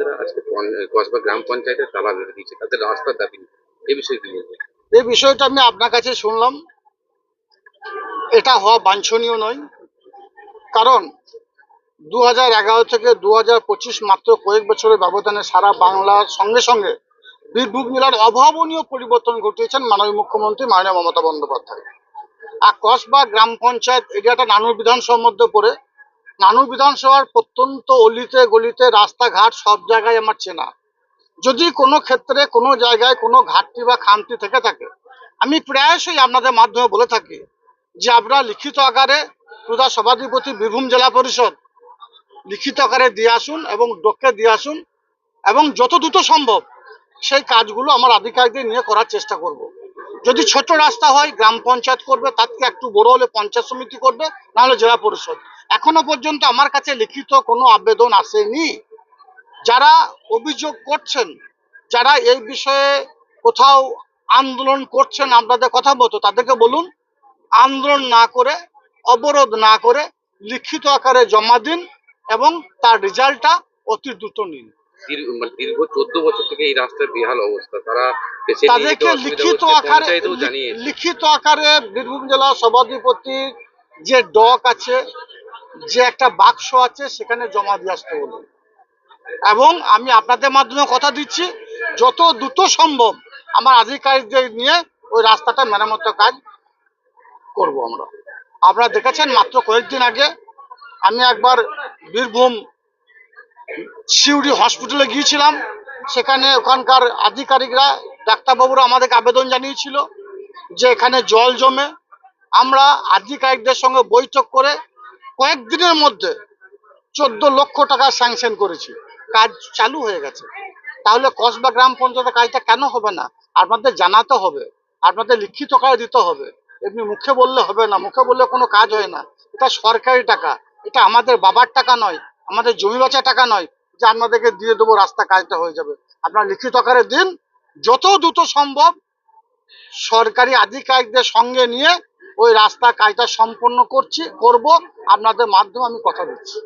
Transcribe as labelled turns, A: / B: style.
A: বাসিন্দারা আজকে কসবা গ্রাম তালা দিয়েছে, তাদের রাস্তার দাবি এই বিষয়ে
B: এই বিষয়টা আমি আপনার কাছে শুনলাম। এটা হওয়া বাঞ্ছনীয় নয়। কারণ দু থেকে দু মাত্র কয়েক বছরের ব্যবধানে সারা বাংলার সঙ্গে সঙ্গে বীরভূম জেলার অভাবনীয় পরিবর্তন ঘটিয়েছেন মাননীয় মুখ্যমন্ত্রী মাননীয় মমতা বন্দ্যোপাধ্যায়। আর কসবা গ্রাম পঞ্চায়েত এরিয়াটা নানুর বিধানসভার মধ্যে পড়ে। নানুর বিধানসভার প্রত্যন্ত অলিতে গলিতে রাস্তাঘাট সব জায়গায় আমার চেনা যদি কোনো ক্ষেত্রে, কোনো জায়গায় কোনো ঘাটতি বা খামতি থেকে থাকে, আমি প্রায়শই আপনাদের মাধ্যমে বলে থাকি যে আপনারা লিখিত আকারে প্রদা সভাধিপতি বীরভূম জেলা পরিষদ লিখিত আকারে দিয়ে আসুন এবং ডকে দিয়ে আসুন এবং যত দ্রুত সম্ভব সেই কাজগুলো আমার আধিকারিকদের নিয়ে করার চেষ্টা করব। যদি ছোট রাস্তা হয়, গ্রাম পঞ্চায়েত করবে, তার থেকে একটু বড় হলে পঞ্চায়েত সমিতি করবে নাহলে জেলা পরিষদ এখনও পর্যন্ত আমার কাছে লিখিত কোনো আবেদন আসেনি। যারা অভিযোগ করছেন যারা এই বিষয়ে কোথাও আন্দোলন করছেন আপনাদের কথা মতো তাদেরকে বলুন আন্দোলন না করে অবরোধ না করে লিখিত আকারে জমা দিন এবং তার রেজাল্টটা অতি দ্রুত নিন।
A: দীর্ঘ মানে চোদ্দ বছর থেকে এই রাস্তার বেহাল অবস্থা তারা
B: তাদেরকে লিখিত আকারে লিখিত আকারে বীরভূম জেলা সভাধিপতির যে ডক আছে যে একটা বাক্স আছে, সেখানে জমা দিয়ে আসতে বলুন। এবং আমি আপনাদের মাধ্যমে কথা দিচ্ছি, যত দ্রুত সম্ভব আমার আধিকারিকদের নিয়ে ওই রাস্তাটা মেরামত কাজ করব আমরা। আপনারা দেখেছেন, মাত্র কয়েকদিন আগে আমি একবার বীরভূম সিউড়ি হসপিটালে গিয়েছিলাম। সেখানে ওখানকার আধিকারিকরা, ডাক্তারবাবুরা আমাদেরকে আবেদন জানিয়েছিল যে এখানে জল জমে। আমরা আধিকারিকদের সঙ্গে বৈঠক করে কয়েকদিনের মধ্যে চোদ্দ লক্ষ টাকা স্যাংশন করেছি। কাজ চালু হয়ে গেছে। তাহলে কসবা গ্রাম পঞ্চায়েতের কাজটা কেন হবে না? আপনাদের জানাতে হবে। আপনাদের লিখিত করে দিতে হবে। এমনি মুখে বললে হবে না। মুখে বললে কোনো কাজ হয় না। এটা সরকারি টাকা। এটা আমাদের বাবার টাকা নয়। আমাদের জমি বাঁচা টাকা নয় যে আপনাদেরকে দিয়ে দেবো, রাস্তা কাজটা হয়ে যাবে। আপনারা লিখিত আকারে দিন। যত দ্রুত সম্ভব সরকারি আধিকারিকদের সঙ্গে নিয়ে ওই রাস্তা কাজটা সম্পন্ন করছি করব। আপনাদের মাধ্যমে আমি কথা দিচ্ছি।